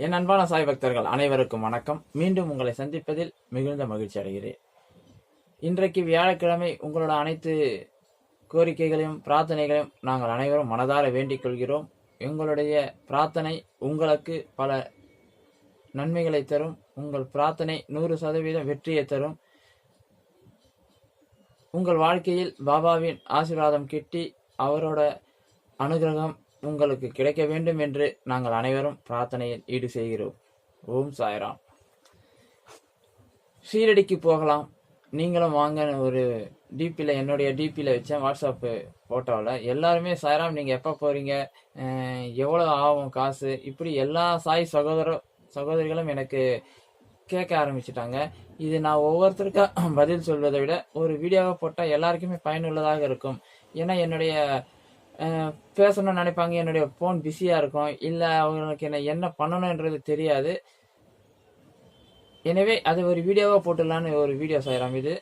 என் அன்பான சாய் பக்தர்கள் அனைவருக்கும் வணக்கம். மீண்டும் உங்களை சந்திப்பதில் மிகுந்த மகிழ்ச்சி அடைகிறேன். இன்றைக்கு வியாழக்கிழமை உங்களோட அனைத்து கோரிக்கைகளையும் பிரார்த்தனைகளையும் நாங்கள் அனைவரும் மனதார வேண்டிக் கொள்கிறோம். எங்களுடைய பிரார்த்தனை உங்களுக்கு பல நன்மைகளை தரும். உங்கள் பிரார்த்தனை நூறு சதவீதம் வெற்றியை தரும். உங்கள் வாழ்க்கையில் பாபாவின் ஆசீர்வாதம் கிட்டி அவரோட அனுகிரகம் உங்களுக்கு கிடைக்க வேண்டும் என்று நாங்கள் அனைவரும் பிரார்த்தனையில் ஈடு செய்கிறோம். ஓம் சாய்ராம். ஷீரடிக்கு போகலாம். நீங்களும் வாங்க ஒரு டிபியில் என்னுடைய டிபியில் வச்சேன் வாட்ஸ்அப்பு ஃபோட்டோவில் எல்லாருமே சாய்ராம் நீங்கள் எப்போ போகிறீங்க எவ்வளோ ஆகும் காசு? இப்படி எல்லா சாய் சகோதர சகோதரிகளும் எனக்கு கேட்க ஆரம்பிச்சிட்டாங்க. இது நான் ஒவ்வொருத்தருக்கா பதில் சொல்வதை விட ஒரு வீடியோவை போட்டால் எல்லாருக்குமே பயனுள்ளதாக இருக்கும். ஏன்னா என்னுடைய பேசணும்னு நினைப்பாங்க. என்னுடைய ஃபோன் பிஸியாக இருக்கும். இல்லை அவங்களுக்கு என்ன என்ன பண்ணணுன்றது தெரியாது. எனவே அது ஒரு வீடியோவாக போட்டுடலான்னு ஒரு வீடியோ செய்கிறோம் இது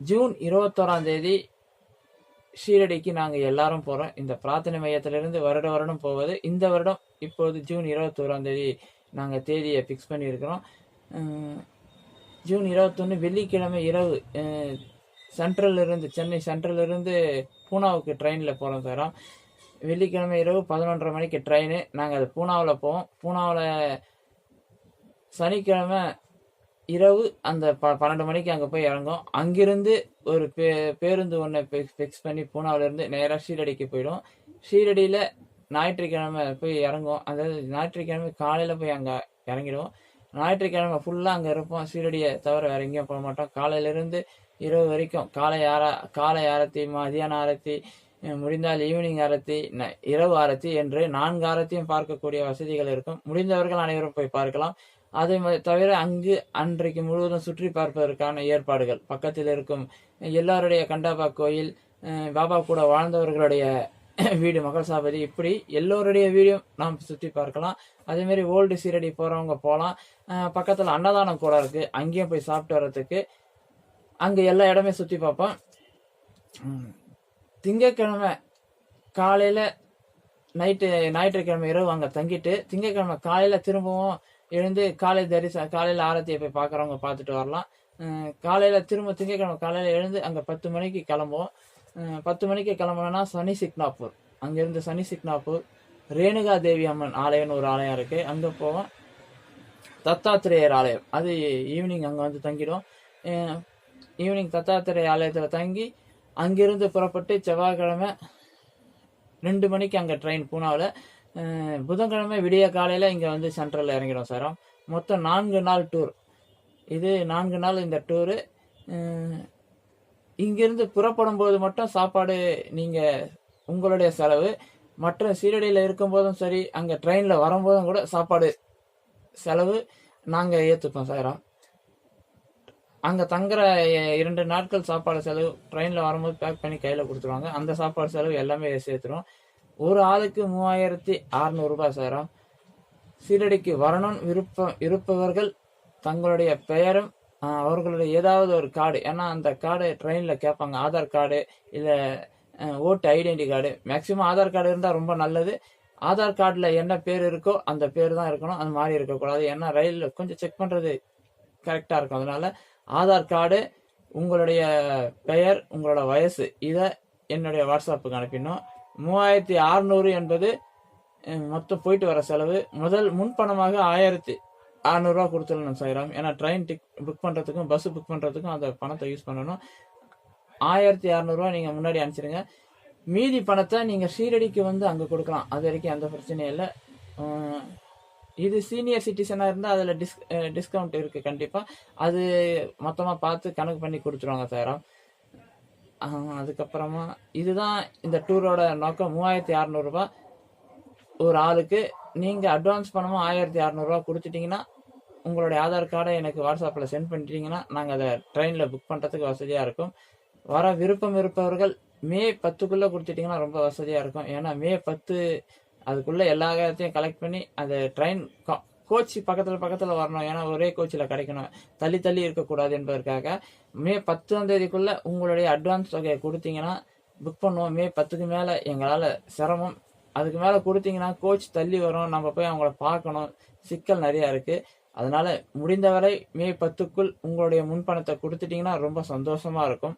ஜூன் இருபத்தோராம் தேதி ஷீரடிக்கு நாங்கள் எல்லாரும் போகிறோம் இந்த பிரார்த்தனை மையத்திலிருந்து வருட வருடம் போவது இந்த வருடம் இப்போது ஜூன் இருபத்தோராம் தேதி நாங்கள் தேதியை ஃபிக்ஸ் பண்ணியிருக்கிறோம். ஜூன் இருபத்தொன்று வெள்ளிக்கிழமை இரவு சென்ட்ரல் சென்ட்ரல்ல இருந்து சென்னை சென்ட்ரல்ல இருந்து பூனாவுக்கு ட்ரெயினில் போகிறோம் சார். வெள்ளிக்கிழமை இரவு பதினொன்றரை மணிக்கு ட்ரெயின். நாங்கள் அது பூனாவில் போவோம். பூனாவில் சனிக்கிழமை இரவு அந்த ப பன்னெண்டு மணிக்கு அங்கே போய் இறங்கும் அங்கிருந்து ஒரு பே பேருந்து ஒன்று ஃபிக்ஸ் பண்ணி பூனாவிலேருந்து நேராக ஷீரடிக்கு போயிடும் ஷீரடியில் ஞாயிற்றுக்கிழமை போய் இறங்கும் அதாவது ஞாயிற்றுக்கிழமை காலையில் போய் அங்கே இறங்கிடுவோம். ஞாயிற்றுக்கிழமை ஃபுல்லாக அங்கே இருப்போம். ஷீரடியை தவிர வேறு எங்கேயும் போக மாட்டோம். காலையிலேருந்து இரவு வரைக்கும் காலை ஆரா காலை ஆரத்தி மதியான ஆரத்தி முடிந்தால் ஈவினிங் ஆரத்தி ந- இரவு ஆரத்தி என்று நான்கு ஆரத்தியும் பார்க்கக்கூடிய வசதிகள் இருக்கும். முடிந்தவர்கள் அனைவரும் போய் பார்க்கலாம். அதை தவிர அங்கு அன்றைக்கு முழுவதும் சுற்றி பார்ப்பதற்கான ஏற்பாடுகள். பக்கத்தில் இருக்கும் எல்லாருடைய கண்டாபா கோயில் பாபா கூட வாழ்ந்தவர்களுடைய வீடு மகள் சாபதி இப்படி எல்லோருடைய வீடும் நாம் சுற்றி பார்க்கலாம். அதேமாரி ஓல்டு சீரடி போகிறவங்க போகலாம் பக்கத்தில் அன்னதானம் கூட இருக்குது அங்கேயும் போய் சாப்பிட்டு வர்றதுக்கு அங்கே எல்லா இடமே சுற்றி பார்ப்போம் திங்கக்கிழமை காலையில் நைட்டு ஞாயிற்றுக்கிழமை இரவு அங்கே தங்கிட்டு திங்கட்கிழமை காலையில் திரும்பவும் எழுந்து காலை தரிசனம் காலையில் ஆரத்தியை போய் பார்க்கறவங்க பார்த்துட்டு வரலாம். காலையில் திரும்ப திங்கட்கிழமை காலையில் எழுந்து அங்கே பத்து மணிக்கு கிளம்புவோம். பத்து மணிக்கு கிளம்புனோம்னா சனி சிக்னாப்பூர். அங்கேருந்து சனி சிக்னாப்பூர் ரேணுகா தேவி அம்மன் ஆலயம்னு ஒரு ஆலயம் இருக்குது அங்கே போவோம். தத்தாத்திரேயர் ஆலயம். அது ஈவினிங் அங்கே வந்து தங்கிடும் ஈவினிங் தத்தாத்திரை ஆலயத்தில் தங்கி அங்கிருந்து புறப்பட்டு செவ்வாய்க்கிழமை ரெண்டு மணிக்கு அங்கே ட்ரெயின் பூனாவில் புதன்கிழமை விடிய காலையில் இங்கே வந்து சென்ட்ரலில் இறங்கிடும் சார். மொத்தம் நான்கு நாள் டூர் இது நான்கு நாள் இந்த டூரு இங்கிருந்து புறப்படும் போது மட்டும் சாப்பாடு நீங்கள் உங்களுடைய செலவு. மற்ற சீரடியில் இருக்கும்போதும் சரி அங்கே ட்ரெயினில் வரும்போதும் கூட சாப்பாடு செலவு நாங்கள் ஏற்றுப்போம் சாரா. அங்கே தங்குற இரண்டு நாட்கள் சாப்பாடு செலவு ட்ரெயினில் வரும்போது பேக் பண்ணி கையில் கொடுத்துருவாங்க. அந்த சாப்பாடு செலவு எல்லாமே சேர்த்துரும். ஒரு ஆளுக்கு மூவாயிரத்தி அறநூறுபா சேரும். சீரடிக்கு வரணும் விருப்பம் இருப்பவர்கள் தங்களுடைய பெயரும் அவர்களுடைய ஏதாவது ஒரு கார்டு. ஏன்னா அந்த கார்டு ட்ரெயினில் கேட்பாங்க. ஆதார் கார்டு இல்லை ஓட்டு identity card. Maximum Aadhaar card இருந்தால் ரொம்ப நல்லது. ஆதார் கார்டில் என்ன பேர் இருக்கோ அந்த பேர் தான் இருக்கணும். அது மாதிரி இருக்கக்கூடாது. ஏன்னா ரயிலில் கொஞ்சம் செக் பண்ணுறது கரெக்டாக இருக்கும். அதனால ஆதார் கார்டு உங்களுடைய பெயர் உங்களோட வயசு இதை என்னுடைய வாட்ஸ்அப்புக்கு அனுப்பிடணும். மூவாயிரத்தி அறநூறு என்பது மொத்தம் போயிட்டு வர செலவு. முதல் முன்பணமாக ஆயிரத்தி அறநூறுவா கொடுத்துடணும் சாயிராம். ஏன்னா ட்ரெயின் டிக் புக் பண்ணுறதுக்கும் பஸ் புக் பண்ணுறதுக்கும் அந்த பணத்தை யூஸ் பண்ணணும். ஆயிரத்தி அறநூறுவா நீங்கள் முன்னாடி அனுப்பிச்சிடுங்க மீதி பணத்தை நீங்கள் ஷீரடிக்கு வந்து அங்கே கொடுக்கலாம். அது வரைக்கும் எந்த பிரச்சனையும் இல்லை. இது சீனியர் சிட்டிசனாக இருந்தால் அதில் டிஸ் டிஸ்கவுண்ட் இருக்குது கண்டிப்பாக அது மொத்தமாக பார்த்து கணக்கு பண்ணி கொடுத்துருவாங்க சார் அதுக்கப்புறமா இதுதான் இந்த டூரோட நோக்கம். மூவாயிரத்தி அறநூறுபா ஒரு ஆளுக்கு. நீங்கள் அட்வான்ஸ் பணமாக ஆயிரத்தி அறநூறுவா கொடுத்துட்டிங்கன்னா உங்களுடைய ஆதார் கார்டை எனக்கு வாட்ஸ்அப்பில் சென்ட் பண்ணிட்டீங்கன்னா நாங்கள் அதை ட்ரெயினில் புக் பண்ணுறதுக்கு வசதியாக இருக்கும். வர விருப்பம் இருப்பவர்கள் மே பத்துக்குள்ளே கொடுத்துட்டிங்கன்னா ரொம்ப வசதியாக இருக்கும். ஏன்னா மே பத்து அதுக்குள்ளே எல்லா இடத்தையும் கலெக்ட் பண்ணி அந்த ட்ரெயின் கோச் பக்கத்தில் பக்கத்தில் வரணும். ஏன்னா ஒரே கோச்சில் கிடைக்கணும். தள்ளி தள்ளி இருக்கக்கூடாது என்பதற்காக மே பத்தாம் தேதிக்குள்ளே உங்களுடைய அட்வான்ஸ் தொகையை கொடுத்தீங்கன்னா புக் பண்ணுவோம். மே பத்துக்கு மேலே எங்களால் சிரமம். அதுக்கு மேல கொடுத்தீங்கன்னா கோச் தள்ளி வரும். நம்ம போய் அவங்கள பார்க்கணும். சிக்கல் நிறைய இருக்கு. அதனால முடிந்தவரை மே பத்துக்குள் உங்களுடைய முன்பணத்தை கொடுத்துட்டீங்கன்னா ரொம்ப சந்தோஷமா இருக்கும்.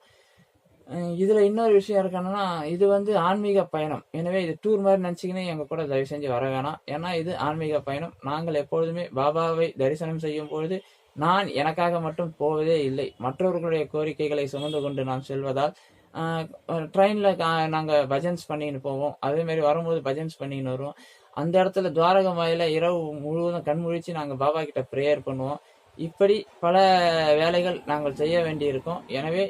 இதுல இன்னொரு விஷயம் இருக்கணும்னா இது வந்து ஆன்மீக பயணம். எனவே இது டூர் மாதிரி நினச்சிக்கின்னு எங்க கூட தயவு செஞ்சு வர வேணாம். ஏன்னா இது ஆன்மீக பயணம். நாங்கள் எப்பொழுதுமே பாபாவை தரிசனம் செய்யும் பொழுது நான் எனக்காக மட்டும் போவதே இல்லை. மற்றவர்களுடைய கோரிக்கைகளை சுமந்து கொண்டு நாம் செல்வதால் ட்ரெயினில் நாங்கள் பஜன்ஸ் பண்ணின்னு போவோம். அதே மாதிரி வரும்போது பஜன்ஸ் பண்ணின்னு வருவோம். அந்த இடத்துல துவாரக மாயில இரவு முழுவதும் கண்முழிச்சு நாங்கள் பாபா கிட்ட ப்ரேயர் பண்ணுவோம். இப்படி பல வேலைகள் நாங்கள் செய்ய வேண்டியிருக்கோம். எனவே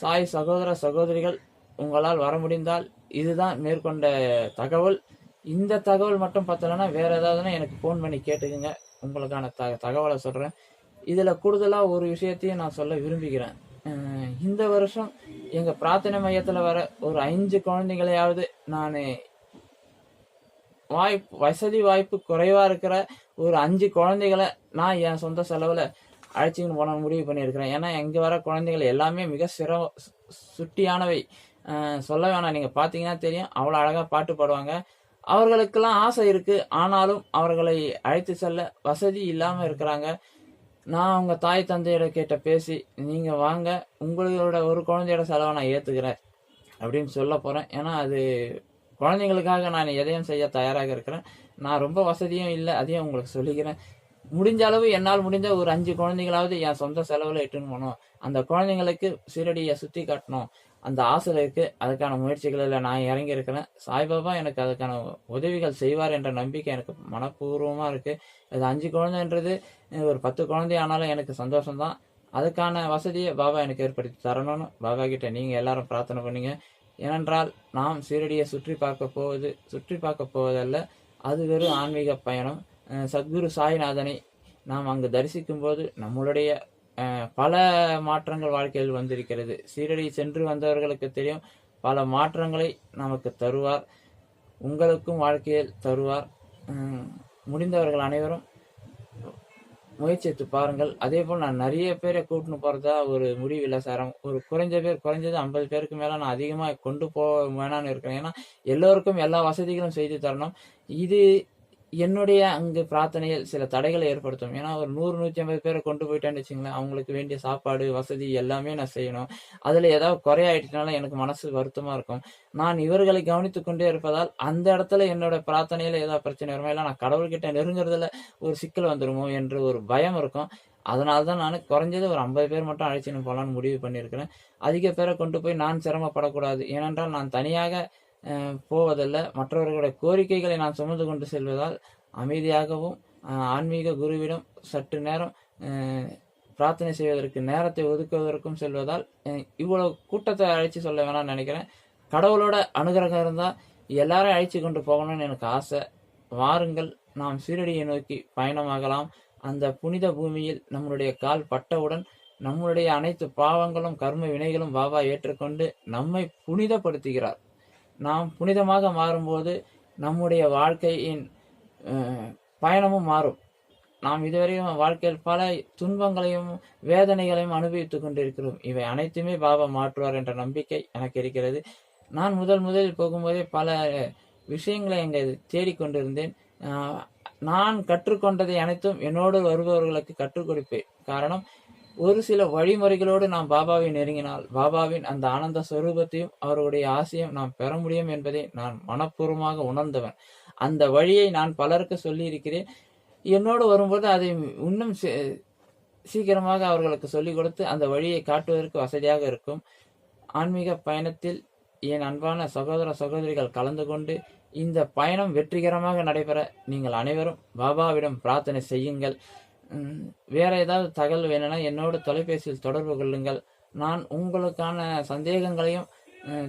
சாய் சகோதர சகோதரிகள் உங்களால் வர முடிந்தால் இதுதான் மேற்கொண்ட தகவல். இந்த தகவல் மட்டும் பார்த்தலன்னா வேற ஏதாவதுன்னா எனக்கு ஃபோன் பண்ணி கேட்டுக்குங்க. உங்களுக்கான த தகவலை சொல்கிறேன் இதில் கூடுதலாக ஒரு விஷயத்தையும் நான் சொல்ல விரும்புகிறேன். இந்த வருஷம் எங்கள் பிரார்த்தனை மையத்தில் வர ஒரு அஞ்சு குழந்தைங்களையாவது நான் வாய்ப்பு வசதி வாய்ப்பு குறைவாக இருக்கிற ஒரு அஞ்சு குழந்தைகளை நான் என் சொந்த செலவில் அழைச்சிக்கின்னு போன முடிவு பண்ணியிருக்கிறேன். ஏன்னா இங்கே வர குழந்தைகள் எல்லாமே மிக சிற சு- சுட்டியானவை சொல்ல வேணாம். நீங்கள் பார்த்தீங்கன்னா தெரியும். அவ்வளோ அழகாக பாட்டு பாடுவாங்க. அவர்களுக்கெல்லாம் ஆசை இருக்குது ஆனாலும் அவர்களை அழைத்து செல்ல வசதி இல்லாமல் இருக்கிறாங்க. நான் அவங்க தாய் தந்தையோட கேட்ட பேசி நீங்கள் வாங்க. உங்களோட ஒரு குழந்தையோட செலவை நான் ஏற்றுக்கிறேன் அப்படின்னு சொல்ல போகிறேன் ஏன்னா அது குழந்தைங்களுக்காக நான் எதையும் செய்ய தயாராக இருக்கிறேன். நான் ரொம்ப வசதியும் இல்லை. அதையும் உங்களுக்கு சொல்லிக்கிறேன். முடிஞ்ச அளவு என்னால் முடிஞ்ச ஒரு அஞ்சு குழந்தைங்களாவது என் சொந்த செலவில் இட்டுன்னு போகணும் அந்த குழந்தைங்களுக்கு சீரடியை சுற்றி காட்டணும். அந்த ஆசை இருக்கு. அதுக்கான முயற்சிகளில் நான் இறங்கி இருக்கிறேன். சாய்பாபா எனக்கு அதுக்கான உதவிகள் செய்வார் என்ற நம்பிக்கை எனக்கு மனப்பூர்வமாக இருக்கு. அது அஞ்சு குழந்தைன்றது ஒரு பத்து குழந்தை ஆனாலும் எனக்கு சந்தோஷம்தான். அதுக்கான வசதியை பாபா எனக்கு ஏற்படுத்தி தரணும்னு பாபா கிட்ட நீங்கள் எல்லாரும் பிரார்த்தனை பண்ணீங்க. ஏனென்றால் நாம் சீரடியை சுற்றி பார்க்க போவது சுற்றி பார்க்க போவதல்ல. அது வெறும் ஆன்மீக பயணம். சத்குரு சாய்நாதனை நாம் அங்கு தரிசிக்கும் போது நம்மளுடைய பல மாற்றங்கள் வாழ்க்கையில் வந்திருக்கிறது. சீரடி சென்று வந்தவர்களுக்கு தெரியும் பல மாற்றங்களை நமக்கு தருவார். உங்களுக்கும் வாழ்க்கையில் தருவார். முடிந்தவர்கள் அனைவரும் முயற்சித்து பாருங்கள். அதே போல் நான் நிறைய பேரை கூட்டின்னு போகிறதா ஒரு முடிவு இல்லை சார். ஒரு குறைஞ்ச பேர் குறைஞ்சது ஐம்பது பேருக்கு மேலே நான் அதிகமாக கொண்டு போக வேணான்னு இருக்கிறேன். ஏன்னா எல்லோருக்கும் எல்லா வசதிகளும் செய்து தரணும். இது என்னுடைய அங்கு பிரார்த்தனையில் சில தடைகளை ஏற்படுத்தும். ஏன்னா ஒரு நூறு நூற்றி ஐம்பது பேரை கொண்டு போயிட்டேன்னு வச்சுங்களேன் அவங்களுக்கு வேண்டிய சாப்பாடு வசதி எல்லாமே நான் செய்யணும். அதில் ஏதாவது குறையாயிட்டுனால எனக்கு மனசு வருத்தமாக இருக்கும். நான் இவர்களை கவனித்து கொண்டே இருப்பதால் அந்த இடத்துல என்னோட பிரார்த்தனையில் ஏதாவது பிரச்சனை வருமா? இல்லை நான் கடவுள்கிட்ட நெருங்குறதுல ஒரு சிக்கல் வந்துருமோ என்று ஒரு பயம் இருக்கும். அதனால தான் நான் குறைஞ்சது ஒரு ஐம்பது பேர் மட்டும் அழைச்சின்னு போகலான்னு முடிவு பண்ணியிருக்கிறேன். அதிக பேரை கொண்டு போய் நான் சிரமப்படக்கூடாது. ஏனென்றால் நான் தனியாக போவதல்ல. மற்றவர்களுடைய கோரிக்கைகளை நான் சுமந்து கொண்டு செல்வதால் அமைதியாகவும் ஆன்மீக குருவிடம் சற்று நேரம் பிரார்த்தனை செய்வதற்கு நேரத்தை ஒதுக்குவதற்கும் செல்வதால் இவ்வளவு கூட்டத்தை அழைச்சி சொல்ல வேணாம்னு நினைக்கிறேன். கடவுளோட அனுகிரகம் இருந்தால் எல்லாரும் அழைச்சி கொண்டு போகணும்னு எனக்கு ஆசை. வாருங்கள் நாம் சீரடியை நோக்கி பயணமாகலாம். அந்த புனித பூமியில் நம்மளுடைய கால் பட்டவுடன் நம்மளுடைய அனைத்து பாவங்களும் கர்ம வினைகளும் பாபா ஏற்றுக்கொண்டு நம்மை புனிதப்படுத்துகிறார். நாம் புனிதமாக மாறும்போது நம்முடைய வாழ்க்கையின் பயணமும் மாறும். நாம் இதுவரையும் வாழ்க்கையில் பல துன்பங்களையும் வேதனைகளையும் அனுபவித்துக் கொண்டிருக்கிறோம். இவை அனைத்துமே பாபா மாற்றுவார் என்ற நம்பிக்கை எனக்கு இருக்கிறது. நான் முதல் முதலில் போகும்போதே பல விஷயங்களை அங்கே தேடிக்கொண்டிருந்தேன் நான் கற்றுக்கொண்டதை அனைத்தும் என்னோடு வருபவர்களுக்கு கற்றுக் கொடுப்பேன். காரணம் ஒரு சில வழிமுறைகளோடு நாம் பாபாவை நெருங்கினால் பாபாவின் அந்த ஆனந்த சுரூபத்தையும் அவருடைய ஆசையும் நாம் பெற முடியும் என்பதை நான் மனப்பூர்வமாக உணர்ந்தவன். அந்த வழியை நான் பலருக்கு சொல்லியிருக்கிறேன். என்னோடு வரும்போது அதை இன்னும் சீக்கிரமாக அவர்களுக்கு சொல்லிக் கொடுத்து அந்த வழியை காட்டுவதற்கு வசதியாக இருக்கும். ஆன்மீக பயணத்தில் என் அன்பான சகோதர சகோதரிகள் கலந்து கொண்டு இந்த பயணம் வெற்றிகரமாக நடைபெற நீங்கள் அனைவரும் பாபாவிடம் பிரார்த்தனை செய்யுங்கள். வேற ஏதாவது தகவல் வேணும்னா என்னோட தொலைபேசியில் தொடர்பு கொள்ளுங்கள். நான் உங்களுக்கான சந்தேகங்களையும்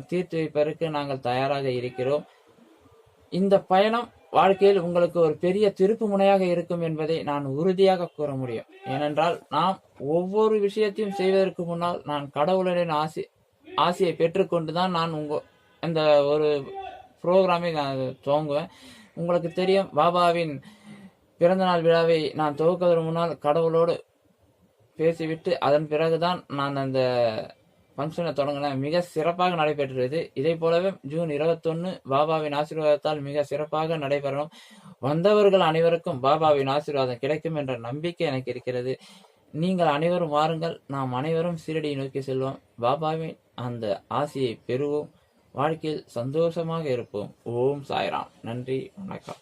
தீர்த்து வைப்பதற்கு நாங்கள் தயாராக இருக்கிறோம். இந்த பயணம் வாழ்க்கையில் உங்களுக்கு ஒரு பெரிய திருப்பு முனையாக இருக்கும் என்பதை நான் உறுதியாக கூற முடியும். ஏனென்றால் நாம் ஒவ்வொரு விஷயத்தையும் செய்வதற்கு முன்னால் நான் கடவுளின் ஆசி ஆசையை பெற்றுக்கொண்டு தான் நான் உங்க அந்த ஒரு ப்ரோக்ராமை நான் துவங்குவேன். உங்களுக்கு தெரியும் பாபாவின் பிறந்தநாள் விழாவை நான் துவக்குவதற்கு முன்னால் கடவுளோடு பேசிவிட்டு அதன் பிறகுதான் நான் அந்த ஃபங்க்ஷனை தொடங்கினேன். மிக சிறப்பாக நடைபெற்றது. இதை போலவே ஜூன் இருபத்தொன்னு பாபாவின் ஆசீர்வாதத்தால் மிக சிறப்பாக நடைபெறணும் வந்தவர்கள் அனைவருக்கும் பாபாவின் ஆசீர்வாதம் கிடைக்கும் என்ற நம்பிக்கை எனக்கு இருக்கிறது. நீங்கள் அனைவரும் வாருங்கள். நாம் அனைவரும் சீரடியை நோக்கி செல்வோம். பாபாவின் அந்த ஆசையை பெறுவோம். வாழ்க்கையில் சந்தோஷமாக இருப்போம். ஓம் சாய்ராம். நன்றி. வணக்கம்.